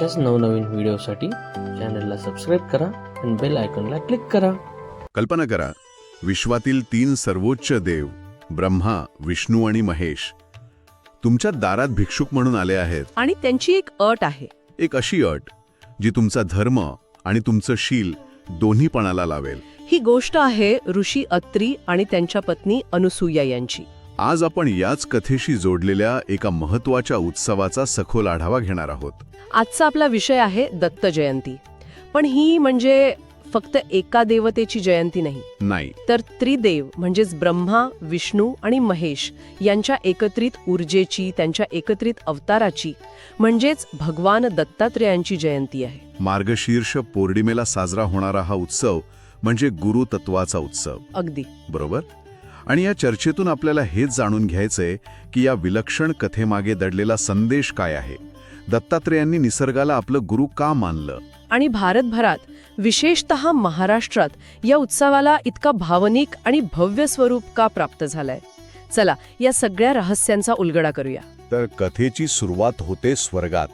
अशाच नवनवीन व्हिडिओसाठी चॅनलला सबस्क्राईब करा आणि बेल आयकॉनला क्लिक करा. कल्पना करा विश्वातील तीन सर्वोच्च देव ब्रह्मा विष्णू आणि महेश तुमच्या दारात भिक्षुक म्हणून आले आहेत. आणि त्यांची एक अट आहे. एक अशी अट जी तुमचा धर्म आणि तुमचं शील दोन्हीपणाला लावेल. ही गोष्ट आहे ऋषी अत्री आणि त्यांच्या पत्नी अनुसूया यांची. आज आपण याच कथेशी जोडलेल्या एका महत्त्वाच्या उत्सवाचा सखोल आढावा घेणार आहोत. आजचा आपला विषय आहे दत्त जयंती. पण ही म्हणजे फक्त एका देवतेची जयंती नाही. नाही. तर त्रिदेव म्हणजेच ब्रह्मा विष्णू आणि महेश यांच्या एकत्रित ऊर्जेची त्यांच्या एकत्रित अवताराची म्हणजेच भगवान दत्तात्रेयांची जयंती आहे. मार्गशीर्ष पौर्णिमेला साजरा होणारा हा उत्सव म्हणजे गुरुतत्वाचा उत्सव. अगदी. बरोबर? आणि या चर्चेतून आपल्याला हेच जाणून घ्यायचंय की या विलक्षण कथेमागे दडलेला संदेश काय आहे? दत्तात्रेयांनी निसर्गाला आपलं गुरु का मानलं? आणि भारतभरात विशेषत महाराष्ट्रात या उत्सवाला इतका भावनिक आणि भव्य स्वरूप का प्राप्त झालंय? चला या सगळ्या रहस्यांचा उलगडा करूया. तर कथेची सुरुवात होते स्वर्गात.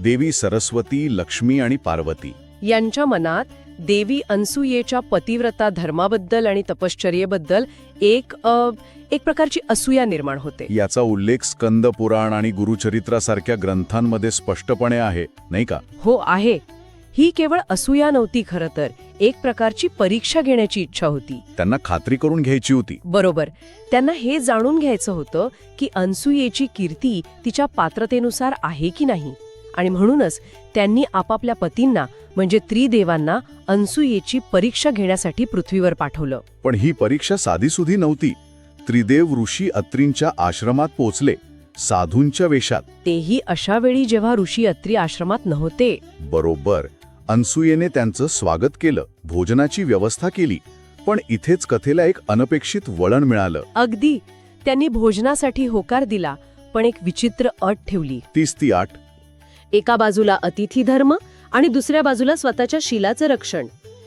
देवी सरस्वती लक्ष्मी आणि पार्वती. यांच्या मनात देवी अनसुयेच्या पतिव्रता धर्माबद्दल आणि तपश्चर्येबद्दल एक अ, एक प्रकारची असूया निर्माण होते. याचा उल्लेख स्कंद पुराण आणि गुरुचरित्रासारख्या ग्रंथांमध्ये स्पष्टपणे आहे नाही का? हो आहे. ही केवळ असूया नव्हती खरं तर एक प्रकारची परीक्षा घेण्याची इच्छा होती. त्यांना खात्री करून घ्यायची होती. बरोबर. त्यांना हे जाणून घ्यायचं होतं की अनसुयेची कीर्ती तिच्या पात्रतेनुसार आहे की नाही. आणि म्हणूनच त्यांनी आपापल्या पतींना म्हणजे त्रिदेवांना अनसुयेची परीक्षा घेण्यासाठी पृथ्वीवर पाठवलं. पण ही परीक्षा साधीसुधी नव्हती. त्रिदेव ऋषी अत्रींच्या आश्रमात पोचले साधूंच्या वेशात. तेही अशा वेळी जेव्हा ऋषी अत्री आश्रमात नव्हते. बरोबर. अनसुयेने त्यांचं स्वागत केलं भोजनाची व्यवस्था केली पण इथेच कथेला एक अनपेक्षित वळण मिळालं. अगदी. त्यांनी भोजनासाठी होकार दिला पण एक विचित्र अट ठेवली. तीस ती आठ. एका बाजूला अतिथी धर्म आणि दुसऱ्या बाजूला स्वतःच्या शिलाचं रक्षण.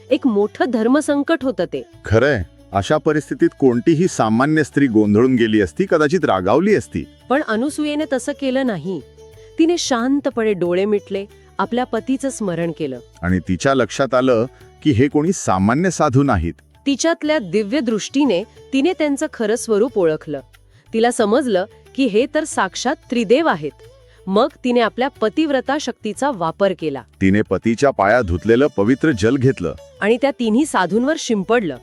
एक मोठं धर्मसंकट होतं ते. खरंय. अशा परिस्थितीत कोणतीही सामान्य स्त्री गोंधळून गेली असती कदाचित रागावली असती. पण अनुसूयेने तसं केलं नाही. तिने शांतपणे डोळे मिटले आपल्या पतीचं स्मरण केलं. आणि तिच्या लक्षात आलं की हे कोणी सामान्य साधू नाहीत. तिच्यातल्या दिव्य दृष्टीने तिने त्यांचं खरं स्वरूप ओळखलं. तिला समजलं की हे तर साक्षात त्रिदेव आहेत. मग तिने आपल्या पतिव्रता शक्तीचा वापर केला. तिने पतीच्या पाया धुतलेलं पवित्र जल घेतलं. आणि त्या तिन्ही साधूंवर शिंपडलं.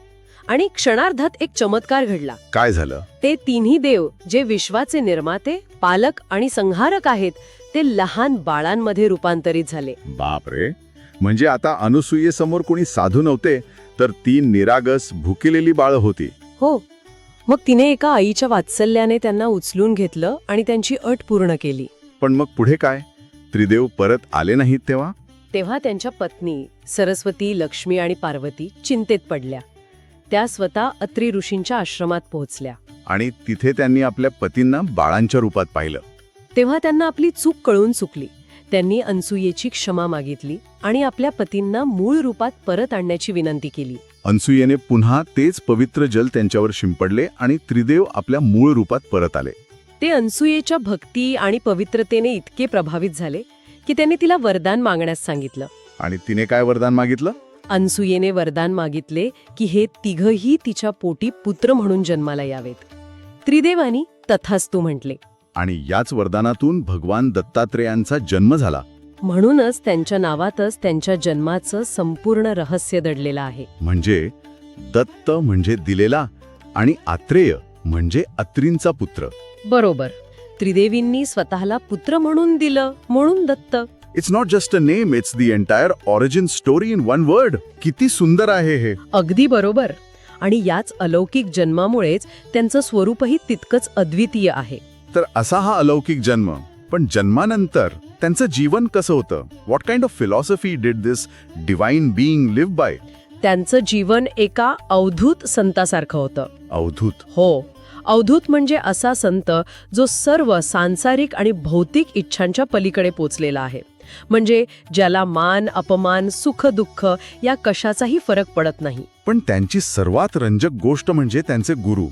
आणि क्षणार्धात एक चमत्कार घडला. काय झालं? ते तिन्ही देव जे विश्वाचे निर्माते पालक आणि संहारक आहेत ते लहान बाळांमध्ये रूपांतरित झाले. बापरे म्हणजे आता अनुसूयेसमोर कोणी साधू नव्हते तर तीन निरागस भुकेलेली बाळ होती. हो. मग तिने एका आईच्या वात्सल्याने त्यांना उचलून घेतलं आणि त्यांची अट पूर्ण केली. पण मग पुढे काय? त्रिदेव परत आले नाहीत तेव्हा? तेव्हा त्यांच्या पत्नी सरस्वती लक्ष्मी आणि पार्वती चिंतेत पडल्या. त्या स्वतः अत्री ऋषींच्या आश्रमात पोहोचल्या. आणि तिथे त्यांनी आपल्या पतींना बाळांच्या रूपात पाहिलं. तेव्हा त्यांना आपली चूक कळून चुकली. त्यांनी अनसुयेची क्षमा मागितली आणि आपल्या पतींना मूळ रूपात परत आणण्याची विनंती केली. अनसुयेने पुन्हा तेच पवित्र जल त्यांच्यावर शिंपडले आणि त्रिदेव आपल्या मूळ रूपात परत आले. ते अनसुयेच्या भक्ती आणि पवित्रतेने इतके प्रभावित झाले की त्यांनी तिला वरदान मागण्यास सांगितलं. आणि तिने काय वरदान मागितलं? अनसुयेने वरदान मागितले की हे तिघही तिच्या पोटी पुत्र म्हणून जन्माला यावेत. त्रिदेवानी तथास्तू म्हटले. आणि याच वरदानातून भगवान दत्तात्रेयांचा जन्म झाला. म्हणूनच त्यांच्या नावातच त्यांच्या जन्माचं संपूर्ण रहस्य दडलेलं आहे. म्हणजे दत्त म्हणजे दिलेला आणि आत्रेय म्हणजे अत्रींचा पुत्र. बरोबर. त्रिदेवींनी स्वतःला पुत्र म्हणून दिलं म्हणून Datta. It's not just a name it's the entire origin story in one word किती सुंदर आहे हे. अगदी बरोबर. आणि याच अलौकिक जन्मामुळेच त्यांचं स्वरूपही तितकंच अद्वितीय आहे. तर असा हा अलौकिक जन्म. पण जन्मानंतर त्यांचं जीवन कसं होतं? What kind of philosophy did this divine being live by त्यांचं जीवन एका अवधूत संतासारखं होतं. अवधूत. हो. अवधूत म्हणजे असा संत जो सर्व सांसारिक आणि भौतिक इच्छांच्या पलीकडे पोचलेला आहे. म्हणजे ज्याला मान अपमान सुख दुःख या कशाचाही फरक पडत नाही. पण त्यांची सर्वात रंजक गोष्ट म्हणजे त्यांचे गुरु.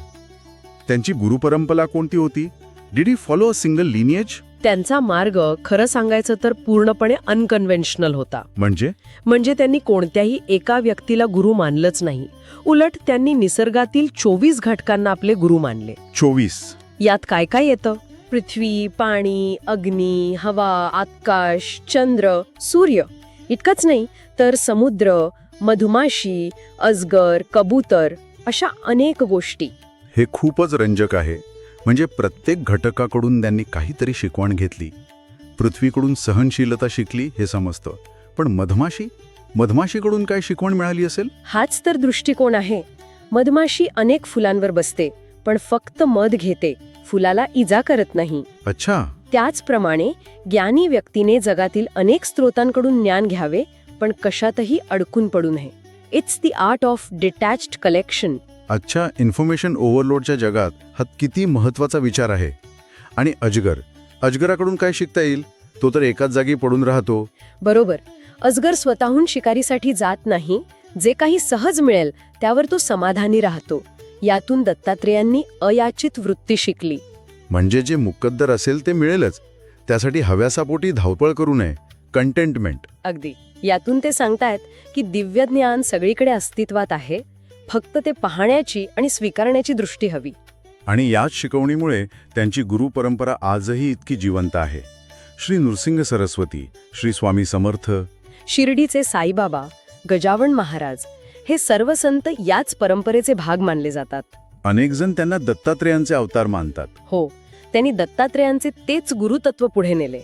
त्यांची गुरुपरंपरा कोणती होती? Did you follow a single lineage त्यांचा मार्ग खरं सांगायचं तर पूर्णपणे अनकन्व्हेन्शनल होता. म्हणजे? म्हणजे त्यांनी कोणत्याही एका व्यक्तीला गुरु मानलंच नाही. उलट त्यांनी निसर्गातील चोवीस घटकांना आपले गुरु मानले. चोवीस. यात काय काय येतं? पृथ्वी पाणी अग्नी हवा आकाश चंद्र सूर्य. इतकंच नाही तर समुद्र मधुमाशी अजगर कबूतर अशा अनेक गोष्टी. हे खूपच रंजक आहे. म्हणजे प्रत्येक घटकाकडून त्यांनी काहीतरी शिकवण घेतली. पृथ्वीकडून सहनशीलता शिकली हे समजतं. पण मधमाशी? मधमाशीकडून काय शिकवण मिळाली असेल? हाच तर दृष्टिकोन आहे. मधमाशी अनेक फुलांवर बसते पण फक्त मध घेते फुलाला इजा करत नाही. अच्छा. त्याचप्रमाणे ज्ञानी व्यक्तीने जगातील अनेक स्रोतांकडून ज्ञान घ्यावे पण कशातही अडकून पडू नये. It's the art of detached collection अच्छा इन्फॉर्मेशन ओव्हरलोडच्या जगात हा किती महत्त्वाचा विचार आहे. आणि अजगर अजगराकडून काय शिकता येईल? तो तर एकाच जागी पडून राहतो. बरोबर. अजगर स्वतःहून शिकारीसाठी जात नाही. जे काही सहज मिळेल त्यावर तो समाधानी राहतो. यातून दत्तात्रेयांनी अयाचित वृत्ती शिकली. म्हणजे जे मुकद्दर असेल ते मिळेलच. त्यासाठी हव्यासापोटी धावपळ करू नये. कंटेंटमेंट अगदी. यातून ते सांगतायत की दिव्य ज्ञान सगळीकडे अस्तित्वात आहे. फक्त ते पाहण्याची आणि स्वीकारण्याची दृष्टी हवी. आणि याच शिकवणीमुळे त्यांची गुरु परंपरा आजही इतकी जिवंत आहे. श्री नृसिंह सरस्वती श्री स्वामी समर्थ. शिर्डीचे साईबाबा गजावण महाराज हे सर्व संत याच परंपरेचे भाग मानले जातात. अनेक जण त्यांना दत्तात्रेयांचे अवतार मानतात. हो त्यांनी दत्तात्रेयांचे तेच गुरुतत्व पुढे नेले.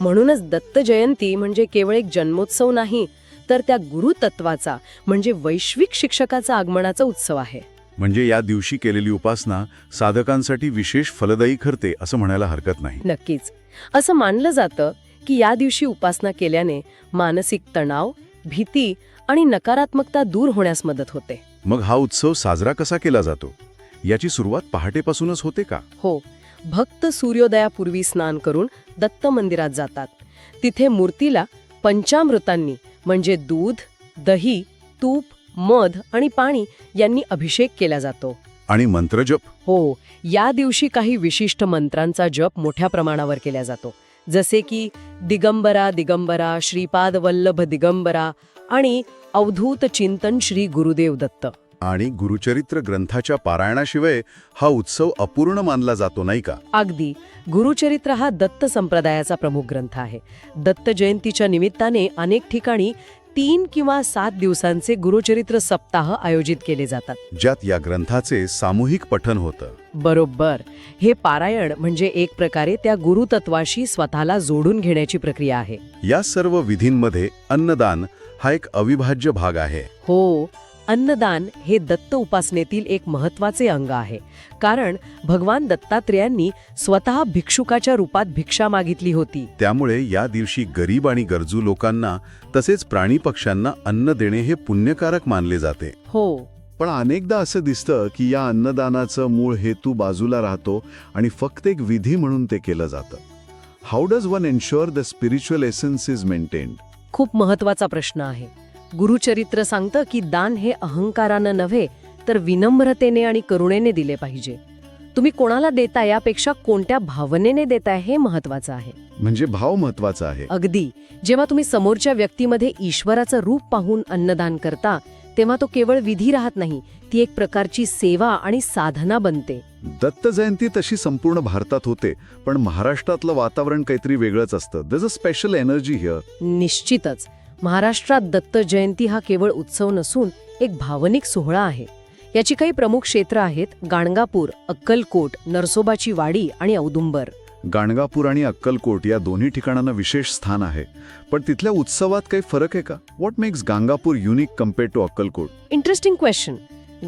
म्हणूनच दत्त जयंती म्हणजे केवळ एक जन्मोत्सव नाही तर त्या गुरुतत्वाचा म्हणजे वैश्विक शिक्षकाचा आगमनाचा उत्सव आहे. म्हणजे या दिवशी केलेली उपासना साधकांसाठी विशेष फलदायी ठरते असं म्हणायला हरकत नाही. नक्कीच. असं मानलं जातं की या दिवशी उपासना केल्याने मानसिक तणाव भीती आणि नकारात्मकता दूर होण्यास मदत होते. मग हा उत्सव साजरा कसा केला जातो? याची सुरुवात पहाटेपासूनच होते का? हो. भक्त सूर्योदयापूर्वी स्नान करून दत्त मंदिरात जातात. तिथे मूर्तीला पंचामृतांनी म्हणजे दूध दही तूप मध आणि पाणी यांनी अभिषेक केला जातो. आणि मंत्रजप? हो या दिवशी काही विशिष्ट मंत्रांचा जप मोठ्या प्रमाणावर केला जातो. जसे की दिगंबरा दिगंबरा श्रीपाद वल्लभ दिगंबरा आणि अवधूत चिंतन श्री गुरुदेव दत्त. आणि गुरुचरित्र ग्रंथाच्या पारायणाशिवाय हा उत्सव अपूर्ण मानला जातो नाही का? अगदी. गुरुचरित्र हा दत्त संप्रदायाचा प्रमुख ग्रंथ आहे. दत्त जयंतीच्या निमित्ताने अनेक ठिकाणी तीन किंवा सात दिवसांचे गुरुचरित्र सप्ताह आयोजित केले जातात. ज्यात या ग्रंथाचे सामूहिक पठन होतं. बरोबर. हे पारायण म्हणजे एक प्रकारे त्या गुरुतत्वाशी स्वतःला जोडून घेण्याची प्रक्रिया आहे. या सर्व विधींमध्ये अन्नदान हा एक अविभाज्य भाग आहे. हो. अन्नदान हे दत्त उपासनेतील एक महत्त्वाचे अंग आहे. कारण भगवान दत्तात्रेयांनी स्वतः भिक्षुकाच्या रूपात भिक्षा मागितली होती. त्यामुळे या दिवशी गरीब आणि गरजू लोकांना तसेच प्राणी पक्ष्यांना अन्न देणे हे पुण्यकारक मानले जाते. हो. पण अनेकदा असं दिसतं की या अन्नदानाचं मूळ हेतू बाजूला राहतो आणि फक्त एक विधी म्हणून ते केलं जातं. How does one ensure the spiritual essence is maintained खूप महत्त्वाचा प्रश्न आहे. गुरुचरित्र सांगतं की दान हे अहंकारानं नव्हे तर विनम्रतेने आणि करुणेने दिले पाहिजे. तुम्ही कोणाला देता यापेक्षा कोणत्या भावनेने देताय हे महत्वाचं आहे. म्हणजे भाव महत्त्वाचा आहे. अगदी. जेव्हा तुम्ही समोरच्या व्यक्तीमध्ये ईश्वराचं रूप पाहून अन्नदान करता तेव्हा तो केवळ विधी राहत नाही ती एक प्रकारची सेवा आणि साधना बनते. दत्त जयंती तशी संपूर्ण भारतात होते पण महाराष्ट्रातलं वातावरण काहीतरी वेगळंच असतं. अ स्पेशल एनर्जी हिअर निश्चितच. महाराष्ट्रात दत्त जयंती हा केवळ उत्सव नसून एक भावनिक सोहळा आहे. याची काही प्रमुख क्षेत्र आहेत गाणगापूर अक्कलकोट नरसोबाची वाडी आणि औदुंबर. गाणगापूर आणि अक्कलकोट या दोन्ही ठिकाणांना विशेष स्थान आहे. पण तिथल्या उत्सवात काही फरक आहे का? What makes Ganagapur unique compared to Akkalkot? Interesting question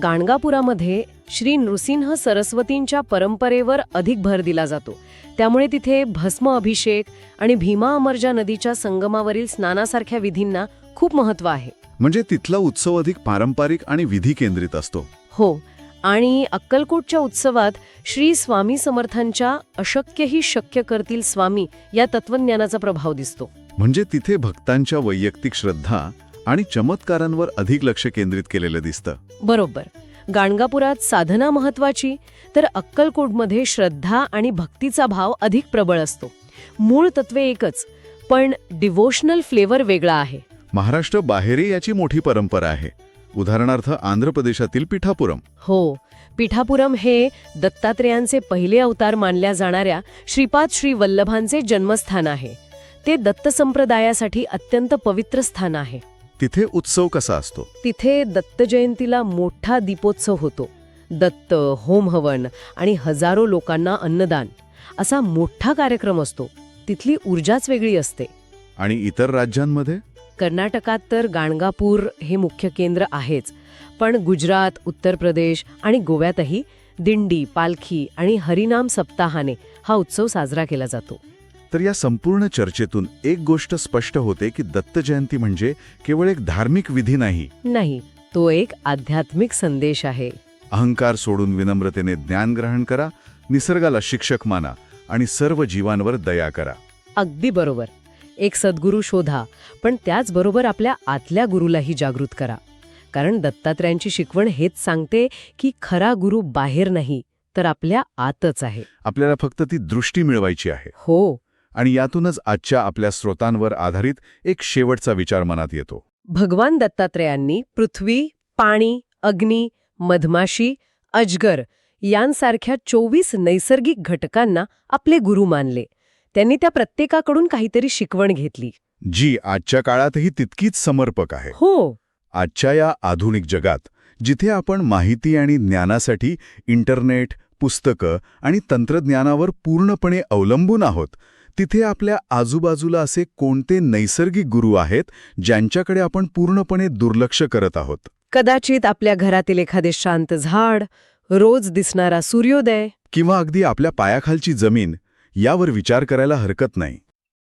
गाणगापुरामध्ये Shri Narasimha सरस्वतींच्या परंपरेवर अधिक भर दिला जातो. त्यामुळे तिथे भस्म अभिषेक आणि भीमा अमरजा नदीच्या संगमावरील स्नानासारख्या विधींना खूप महत्त्व आहे. म्हणजे तिथला उत्सव अधिक पारंपरिक आणि विधी केंद्रित असतो. हो आणि अक्कलकोटच्या उत्सवात श्री स्वामी समर्थांच्या अशक्यही शक्य करतील स्वामी या तत्वज्ञानाचा प्रभाव दिसतो. म्हणजे तिथे भक्तांच्या वैयक्तिक श्रद्धा आणि चमत्कारांवर अधिक लक्ष केंद्रित केलेलं दिसतं. बरोबर. गाणगापुरात साधना महत्वाची तर अक्कलकोटमध्ये श्रद्धा आणि भक्तीचा भाव अधिक प्रबळ असतो. मूळ तत्वे एकच पण डिवोशनल फ्लेवर वेगळा आहे. महाराष्ट्र बाहेरही याची मोठी परंपरा आहे. उदाहरणार्थ आंध्र प्रदेशातील पिठापुरम. हो पिठापुरम हे दत्तात्रेयांचे पहिले अवतार मानल्या जाणाऱ्या श्रीपाद श्री वल्लभांचे जन्मस्थान आहे. ते दत्त संप्रदायासाठी अत्यंत पवित्र स्थान आहे. तिथे उत्सव कसा असतो? तिथे दत्त जयंतीला मोठा दीपोत्सव होतो. दत्त होमहवन आणि हजारो लोकांना अन्नदान असा मोठा कार्यक्रम असतो. तिथली ऊर्जाच वेगळी असते. आणि इतर राज्यांमध्ये? कर्नाटकात तर गाणगापूर हे मुख्य केंद्र आहेच पण गुजरात उत्तर प्रदेश आणि गोव्यातही दिंडी पालखी आणि हरिनाम सप्ताहाने हा उत्सव साजरा केला जातो. तर या संपूर्ण चर्चेतून एक गोष्ट स्पष्ट होते की दत्त जयंती म्हणजे केवळ एक धार्मिक विधी नाही. नाही तो एक आध्यात्मिक संदेश आहे. अहंकार सोडून विनम्रतेने ज्ञान ग्रहण करा निसर्गाला शिक्षक माना आणि सर्व जीवांवर दया करा. अगदी बरोबर. एक सद्गुरू शोधा पण त्याचबरोबर आपल्या आतल्या गुरुलाही जागृत करा. कारण दत्तात्रयांची शिकवण हेच सांगते की खरा गुरु बाहेर नाही तर आपल्या आतच आहे. आपल्याला फक्त ती दृष्टी मिळवायची आहे. हो आणि यातूनच आजच्या आपल्या स्रोतांवर आधारित एक शेवटचा विचार मनात येतो. भगवान दत्तात्रेयांनी पृथ्वी पाणी अग्नी मधमाशी अजगर यांसारख्या चोवीस नैसर्गिक घटकांना आपले गुरु मानले. त्यांनी त्या प्रत्येकाकडून काहीतरी शिकवण घेतली. जी आजच्या काळातही तितकीच समर्पक आहे. हो. आजच्या या आधुनिक जगात जिथे आपण माहिती आणि ज्ञानासाठी इंटरनेट पुस्तकं आणि तंत्रज्ञानावर पूर्णपणे अवलंबून आहोत तिथे आपल्या आजूबाजूला असे कोणते नैसर्गिक गुरु आहेत ज्यांच्याकडे आपण पूर्णपणे दुर्लक्ष करत आहोत? कदाचित आपल्या घरातील एखादे शांत झाड रोज दिसणारा सूर्योदय. किंवा अगदी आपल्या पायाखालची जमीन यावर विचार करायला हरकत नाही.